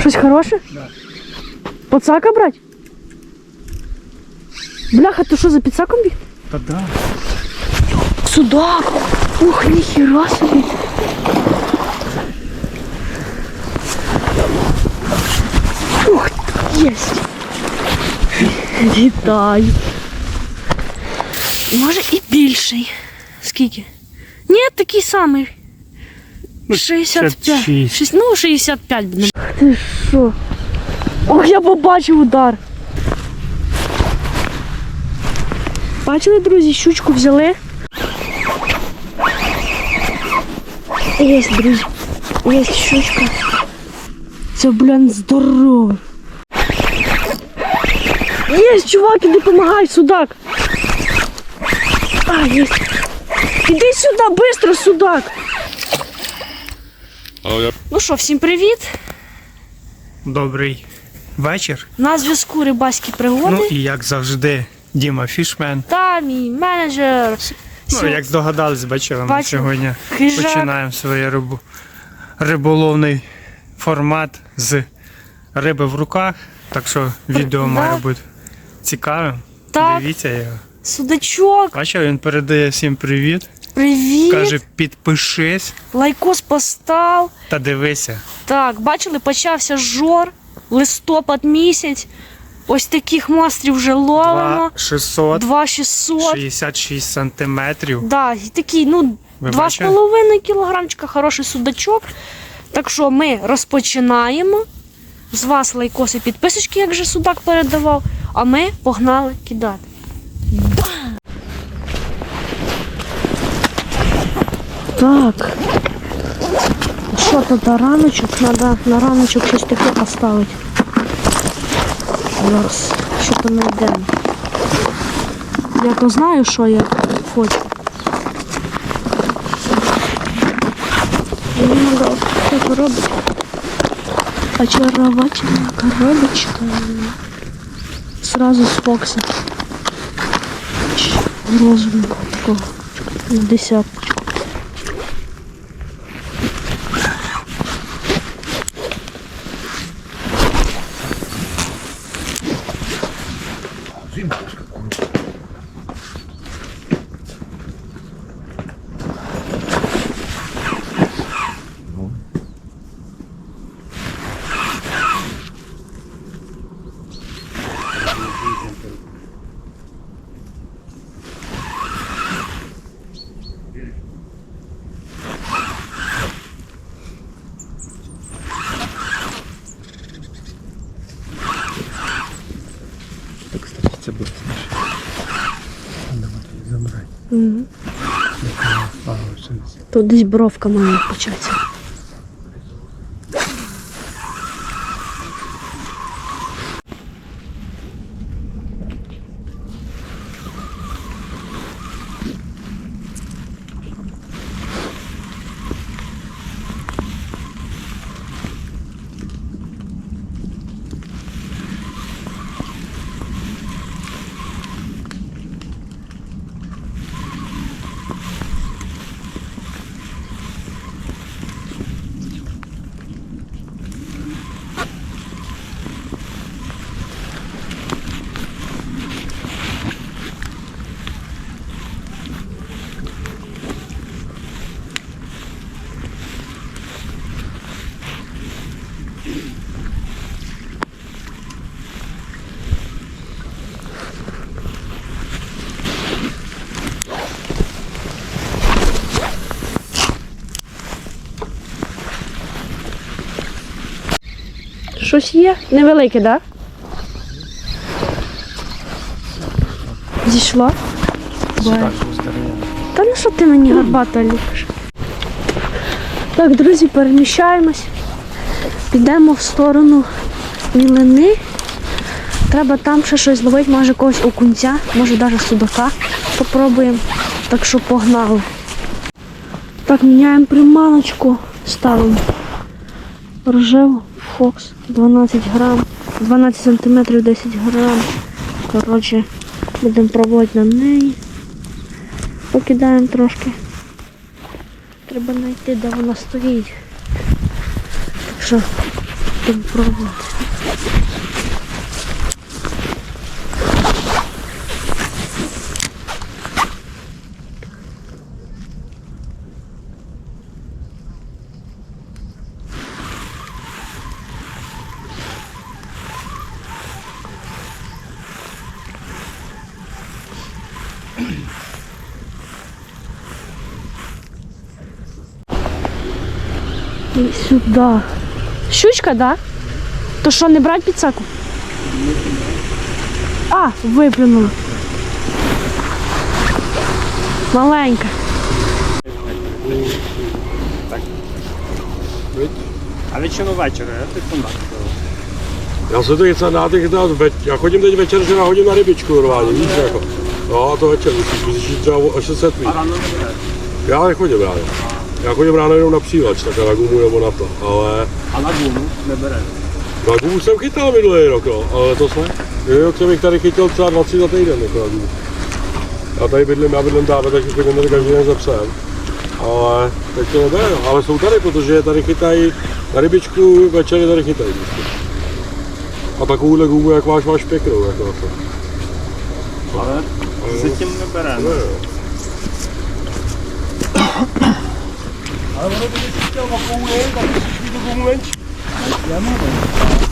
Щось хороше? Да. Пацака брать? Бляха, ти що за підсаком біг? Та да. Судак! Ух, ніхіра собі! Ух, єсть! Вітаю! Може і більший. Скільки? Ні, такий самий. Ну, 65. 66. Шість- Ну, 65 буде. Ти що? Ох, я побачив удар. Бачили, друзі, щучку взяли. Є, друзі. Є щучка. Це, блін, здорово. Є, чувак, іди допомагай, судак. А, є. Іди сюди, швидко, судак. Ну що, всім привіт. Добрий вечір. На зв'язку рибальські пригоди. Ну і як завжди, Діма Фішмен. Та мій менеджер. Ну, як здогадались, бачили, ми сьогодні Хижак. починаємо свій рибу... риболовний формат з риби в руках. Так що відео має бути цікавим. Так. Дивіться його. Судачок, Бачив, він передає всім привіт. Привіт. Каже, підпишись Лайкос постав. та дивися. Так, бачили, почався жор, листопад місяць. Ось таких монстрів вже ловимо. 2666 2600. сантиметрів. Да, і такий, ну, Ви 2,5 кілограмчика, хороший судачок. Так що ми розпочинаємо. З вас лайкоси підписочки, як же судак передавав. А ми погнали кидати. Так. Що тут на раночок? Треба на раночок щось таке поставити. Зараз. Що то ми йдемо. Я то знаю, що я хочу. Мені треба така коробочка. Очаровательна коробочка. Сразу з Фокса. Розумію такого. 10. Тут десь бровка має початися. Щось є? Невелике, так? Да? Зійшла? Та ну що ти мені гарбата ліпиш? Так, друзі, переміщаємось. Підемо в сторону мілини. Треба там ще щось зловити, може когось окунця, може навіть судака попробуємо. Так що погнали. Так, міняємо приманочку, ставимо рожеву Фокс 12 грам, 12 сантиметрів 10 грам. Коротше, будемо пробувати на неї. Покидаємо трошки. Треба знайти, де вона стоїть. Так що Будемо пробувати. Щучка, да? То що, не брати підсаку? А, виплюнула. Маленька. А. Já se to těch dát, več- já chodím teď večer, že já hodím na rybičku normálně, víš jako. No a to večer musíš, musíš jít třeba o 600 mít. ráno nebude. Já nechodím ráno. Já chodím ráno jenom na přívač, tak na gumu nebo na to, ale A na gumu nebere. na gumu jsem chytal minulý rok, no, ale letos ne. Minulý rok jsem jich tady chytil třeba 20 za týden, jako na gumu. Já tady bydlím, já bydlím tam, takže chodím tady každý den za psem. Ale teď to nebere, no. ale jsou tady, protože tady chytají na rybičku, večer je tady chytají. vždycky. A takovouhle gumu, jak máš, máš pěknou, jako na to. Ale se tím nebere. No, chtěl okoulit, tak musíš mít tu gumu menší. Já mám,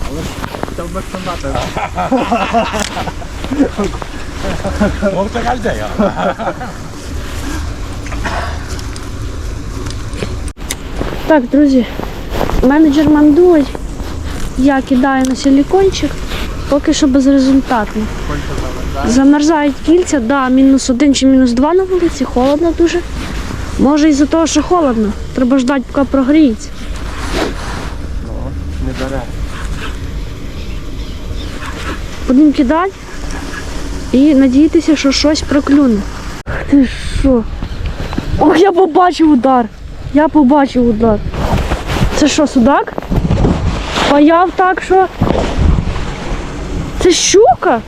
ale to vůbec to máte. Mohl to každý, jo. Так, друзі, менеджер мандує. Я кидаю на силікончик, поки що безрезультатно. Замерзають кільця, да, мінус один чи мінус два на вулиці, холодно дуже. Може із-за того, що холодно. Треба ждати, поки прогріється. Не бере. Будемо кидати і надіятися, що щось проклюне. Ти що? Ох, я побачив удар. Я побачив удар. Це що, судак? Паяв так, що. Це щука?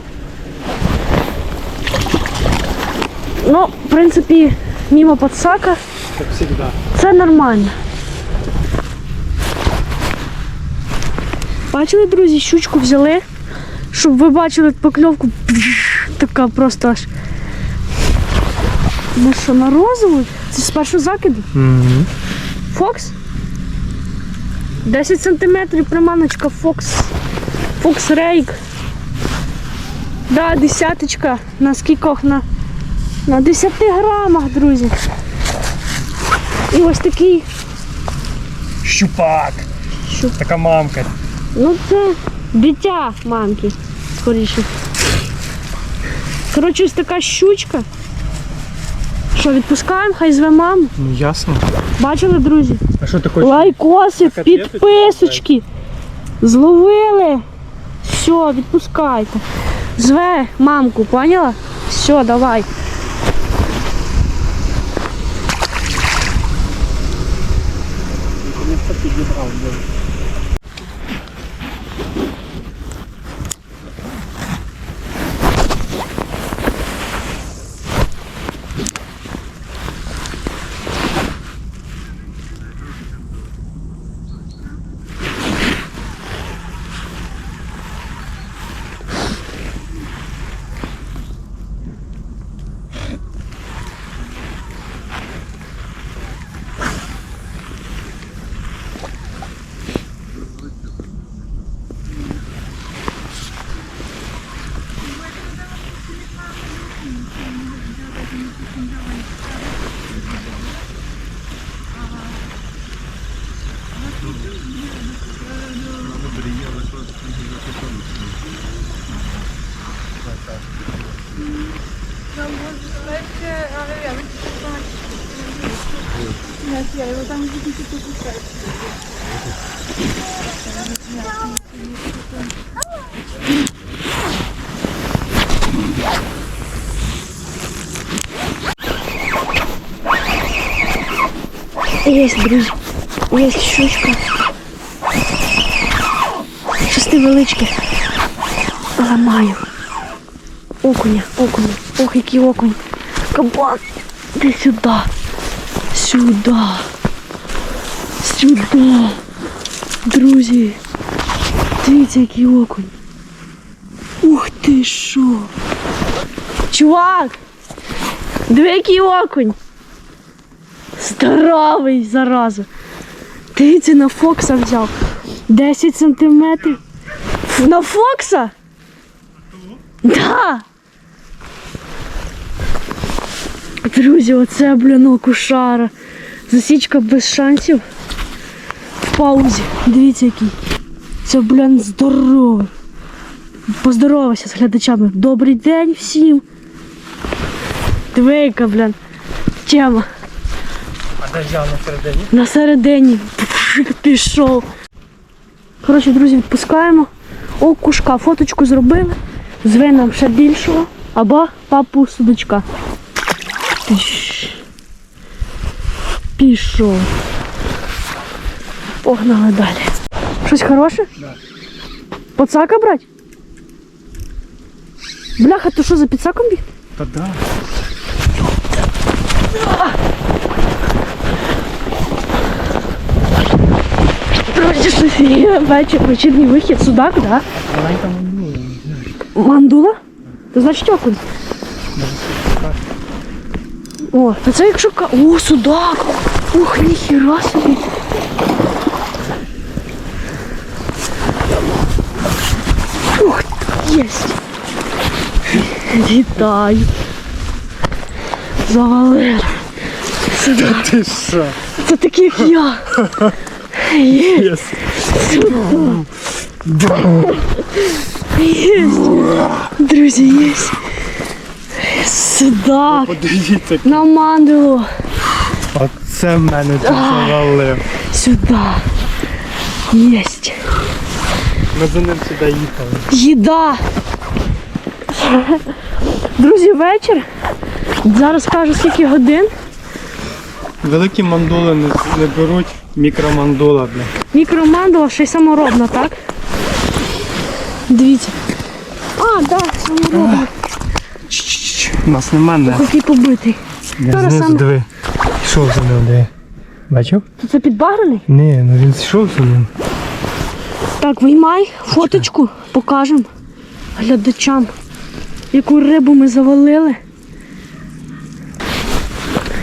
Ну, в принципі, мимо подсака. Так завжди. Це нормально. Бачили, друзі, щучку взяли, щоб ви бачили покльовку. Така просто аж. Ну що, на розову? Це з першого закиду? Фокс? 10 сантиметрів приманочка Фокс. Фокс Рейк. Да, десяточка. На скількох? На, на 10 грамах, друзі. І ось такий Щупак. Щуп. Така мамка. Ну це дитя мамки, скоріше. Коротше, ось така щучка. Що, відпускаємо, хай зве маму. Ну ясно. Бачили, друзі? А що ти хочеш? Лайкоси, підписочки. Зловили. Все, відпускайте. Зве мамку, поняла? Все, давай. dito ka. Є, друзі. Є щучка. Щось невеличке. Ламаю. Окуня, окуня. Ох, який окунь. Кабан. Іди сюди. Сюди. Сюди. Друзі. Дивіться, який окунь. Ух ти що. Чувак! Диви, який окунь. Здоровий, зараза. Дивіться, на Фокса взяв. 10 сантиметрів. На Фокса? Да. Друзі, оце, блін, окушара. Засічка без шансів. В паузі. Дивіться який. Це, блін, здоровий. Поздоровайся з глядачами. Добрий день всім. Двійка, блін. Тема. А де взяв на середині? На середині пішов. Коротше, друзі, відпускаємо. О, кушка, фоточку зробили. Зви нам ще більшого. Або папу судочка. Пішов. Погнали далі. Щось хороше? Да. Пацака брать? Бляха, то що за підсаком біг? Та да. Щось є. Вечір, вечірній вихід. Судак? Да? Маленька мандула. Мандула? То значить окунь. О, та це якщо ка. О, судак! Ух, ніхіра собі. Ух, єсть. Вітаю. Завалили. Судак. Ти що? Це такий, як я. Є. Єс. Єсть. Друзі, єсть. Судак. Подивіться. На мандулу. Оце в мене тут завалив. Сюди. Єсть. Ми за ним сюди їхали. Їда. Друзі, вечір. Зараз кажу, скільки годин. Великі мандули не, не беруть, мікромандула, бля. Мікромандула ще й саморобна, так? Дивіться. А, так, саморобна. Чш-чш-чш. У нас нема не. Який побитий. Я знизу саме. диви. Йшов за ним, диви. Бачив? То це підбагрений? Ні, ну він йшов за ним. Так, виймай фоточку, покажемо глядачам, яку рибу ми завалили.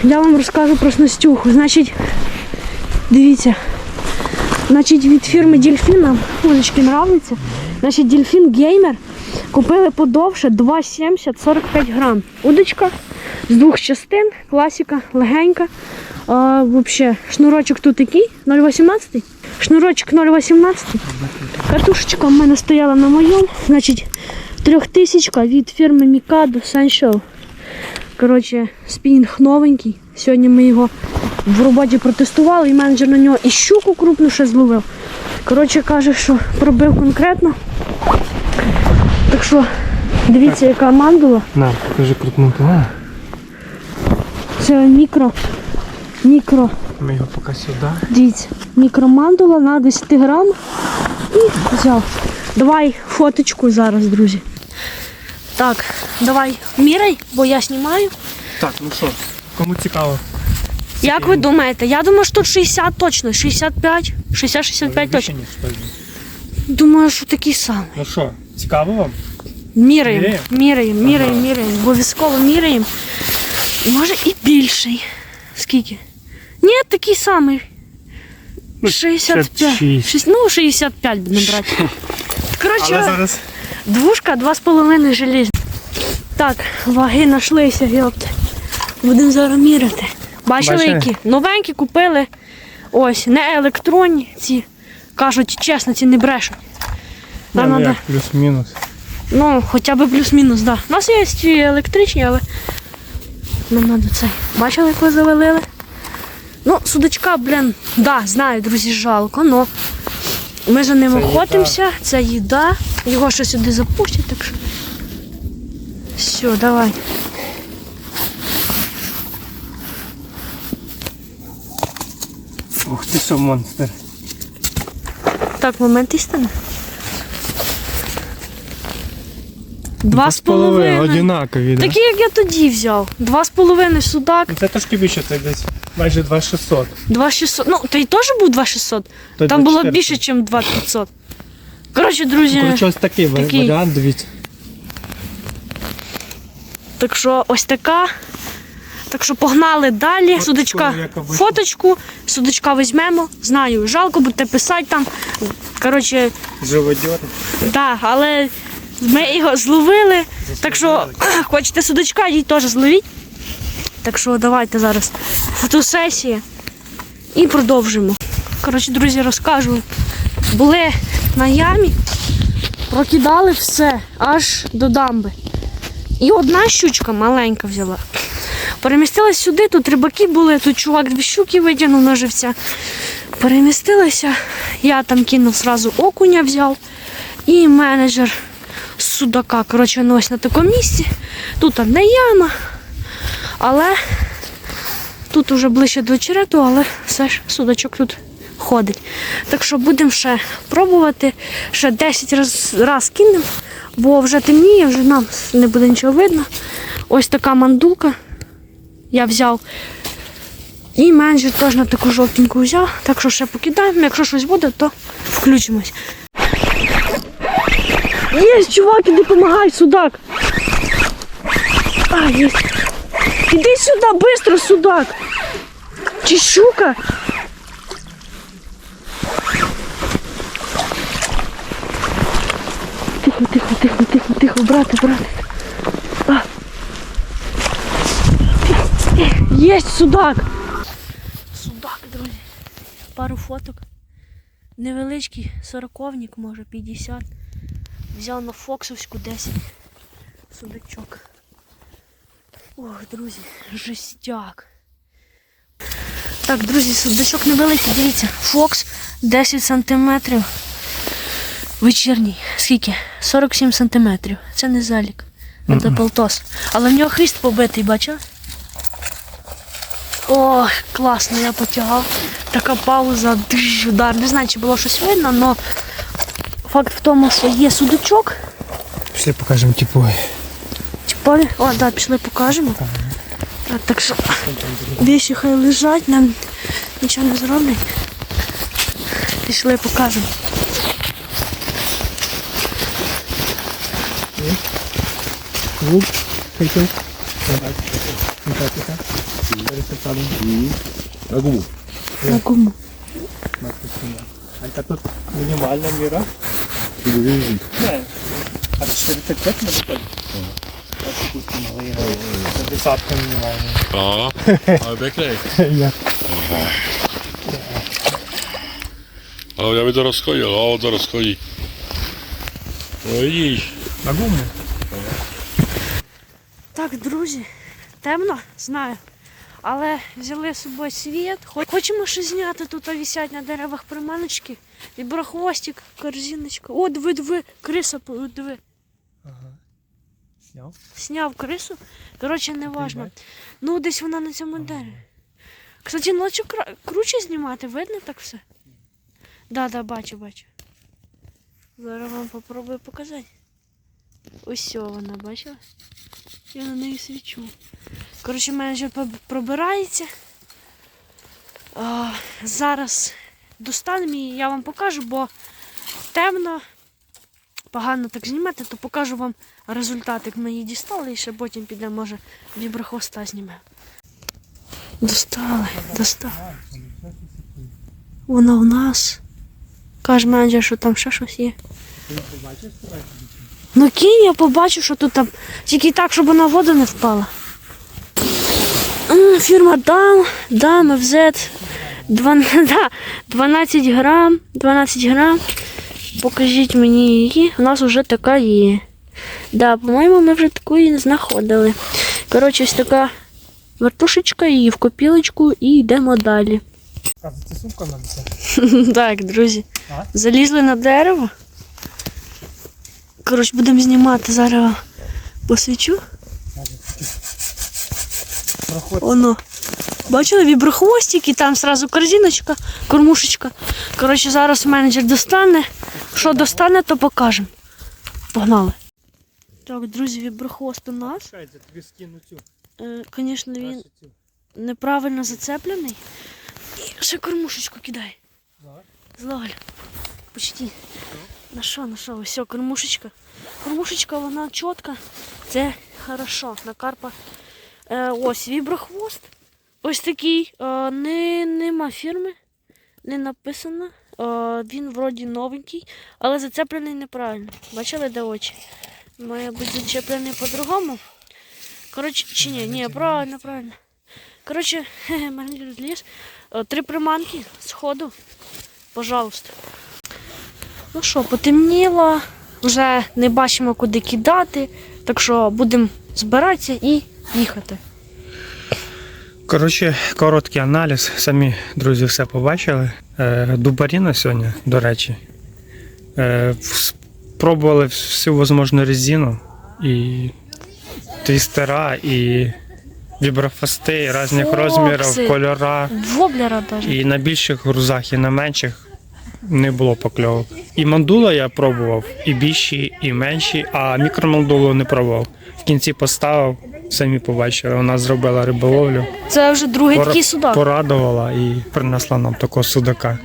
Я вам розкажу про снастюху. Значить, дивіться. Значить, від фірми Дельфін нам удочки нравляться. Значить, Дельфін Геймер купили подовше 2,70 45 грам. Удочка з двох частин, класика, легенька. А, вообще, шнурочок тут який? 0,18? Шнурочок 0,18. Катушечка в мене стояла на моєму. Значить, трьохтисячка від фірми Mikado Sunshine. Коротше, спінінг новенький. Сьогодні ми його в роботі протестували, і менеджер на нього і щуку крупну ще зловив. Коротше, каже, що пробив конкретно. Так що, дивіться, яка мандула. На, покажи крутнути. А, Це мікро. Мікро. ми його поки сюди. Дивіться, мікромандула на 10 грам. І взяв. Давай фоточку зараз, друзі. Так, давай міряй, бо я знімаю. Так, ну що, кому цікаво? Як ви думаєте? Я думаю, що тут 60 точно, 65, 60-65 точно. Думаю, що такий самий. Ну що, цікаво вам? Міряємо, Міряємо? міряємо, міряємо, міряємо. Обов'язково міряємо. Може і більший. Скільки? Ні, такий самий. Ну, 65. 66. Шість- Ну, 65 будемо брати. Коротше, Але зараз Двушка, два з половиною желізні. Так, ваги знайшлися, йопт. Будемо зараз міряти. Бачили, Бачили? які? Новенькі купили. Ось, не електронні ці. Кажуть, чесно, ці не брешуть. ну, надо, плюс-мінус. ну, хоча б плюс-мінус, да. У нас є ці електричні, але нам треба цей. Бачили, як ви завалили? Ну, судочка, блін, да, знаю, друзі, жалко, но ми за ним охотимося, це їда. Його ще сюди запустять, так що. Все, давай. Ух ти що, монстр. Так, момент істини. Два з половиною. Одинакові, да? Такі, як я тоді взяв. Два з половиною судак, Ну, Це трошки більше, це десь майже 2600. два 600. Ну, то й теж був два 600. То Там було 2400. більше, ніж два 500. Коротше, друзі, Коротше, ось такий, Такий. варіант, дивіться. так що ось така. Так що погнали далі. Фоточку, судочка, обично. фоточку, судочка візьмемо. Знаю, жалко будете писати там. Коротше, Живодьор. так, але ми його зловили. Так що хочете судочка, їй теж зловіть. Так що давайте зараз фотосесія і продовжимо. Коротше, друзі, розкажу. Були на ямі, прокидали все аж до дамби. І одна щучка маленька взяла. Перемістилась сюди, тут рибаки були, тут чувак дві щуки витягнув на живця. Перемістилися, я там кинув зразу окуня взяв і менеджер судака. Коротше, ну ось на такому місці. Тут не яма, але тут уже ближче до очерету, але все ж судачок тут ходить. Так що будемо ще пробувати, ще 10 раз, раз кинемо, бо вже темніє, вже нам не буде нічого видно. Ось така мандулка я взяв. І менеджер теж на таку жовтеньку взяв. Так що ще покидаємо. Якщо щось буде, то включимось. Є, чувак, іди допомагай, судак. А, є. Іди сюди, швидко, судак. Чи щука? Тихо, тихо, тихо, тихо, тихо, брате, брате. А. Єсть судак. Судак, друзі. Пару фоток. Невеличкий сороковник, може 50. Взяв на Фоксовську 10 судачок. Ох, друзі, жестяк. Так, друзі, судачок невеликий, дивіться. Фокс 10 сантиметрів. Вечірній. Скільки? 47 сантиметрів. Це не залік. Це полтос. Але в нього хвіст побитий, бачив? Ох, класно, я потягав. Така пауза, дж, удар. Не знаю, чи було щось видно, але факт в тому, що є судачок. Пішли покажемо типу. Типові. О, да, пішли покажемо. Так, так що віші хай лежать, нам нічого не зроблять. Пішли покажемо. Клуб. Хотів. Na gumu. На кому? А тут мінімальна міра. Využít. Не. А 45 допустимо, але його за десятку мінімальна. No, ale pěkný. Я. No, on to rozchodí. No vidíš. На гуму. Так, друзі, темно, знаю. Але взяли з собою світ. Хо- Хочемо щось зняти. Тут висять на деревах приманочки. І брахвостик, корзиночка. О, диви, диви, криса, диви. Ага. Сняв? Сняв крису. Коротше, не важно. Ну, десь вона на цьому дереві. Кстати, ночі кра- круче знімати, видно так все? Да, да, бачу, бачу. Зараз вам попробую показати. Ось вона, бачила? Я на неї свічу. Коротше, менеджер поб- пробирається. А, зараз достанемо її, я вам покажу, бо темно, погано так знімати, то покажу вам результат, як ми її дістали, і ще потім піде, може, віброхвоста знімемо. Достали, достали. Вона у нас. Каже менеджер, що там ще щось є. Ну кінь, я побачу, що тут там. Тільки так, щоб вона в воду не впала. Фірма Дам, Дам, FZ. Дван- да, 12 грам. 12 грам. Покажіть мені її. У нас вже така є. Да, по-моєму, ми вже таку і знаходили. Коротше, ось така вертушечка, її в копілочку і йдемо далі. А це сумка надо. Так, друзі. А? Залізли на дерево. Коротше, будемо знімати зараз посвічу. Проход. Оно. Бачили віброхвостик і там сразу корзиночка, кормушечка. Коротше, зараз менеджер достане. Що достане, то покажемо. Погнали. Так, друзі, віброхвост у нас. Цю. Е, Звісно, він неправильно зацеплений. І ще кормушечку кидай. Злогаль. Почти. На що, на що? Ось кормушечка. Кормушечка, вона чітка. Це хорошо. На карпа. Е, ось віброхвост. Ось такий. Е, не, нема фірми. Не написано. Е, він вроді новенький, але зацеплений неправильно. Бачили, де очі? Має бути зачеплений по-другому. Коротше, чи ні, ні, правильно, правильно. Коротше, менеджер зліз. Е, Три приманки з ходу. Пожалуйста. Ну що, потемніло, вже не бачимо, куди кидати, так що будемо збиратися і їхати. Коротше, короткий аналіз. Самі друзі все побачили. Е, Дубаріна сьогодні, до речі. Е, Спробували всю можливу резину і твістера, і віброфасти, і різних розмірів, кольора. Воблера навіть. І на більших грузах, і на менших не було покльовок. І мандула я пробував, і більші, і менші, а мікромандулу не пробував. В кінці поставив, самі побачили, вона зробила риболовлю. Це вже другий такий судак. Порадувала і принесла нам такого судака.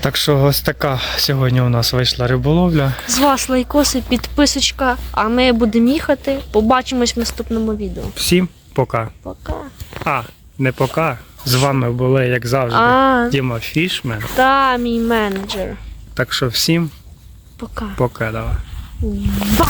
Так що ось така сьогодні у нас вийшла риболовля. З вас лайкоси, підписочка, а ми будемо їхати. Побачимось в наступному відео. Всім пока. Пока. А, не пока. З вами були, як завжди, А, Діма Фішмен. та мій менеджер. Так що всім Пока. пока. Давай. Бам!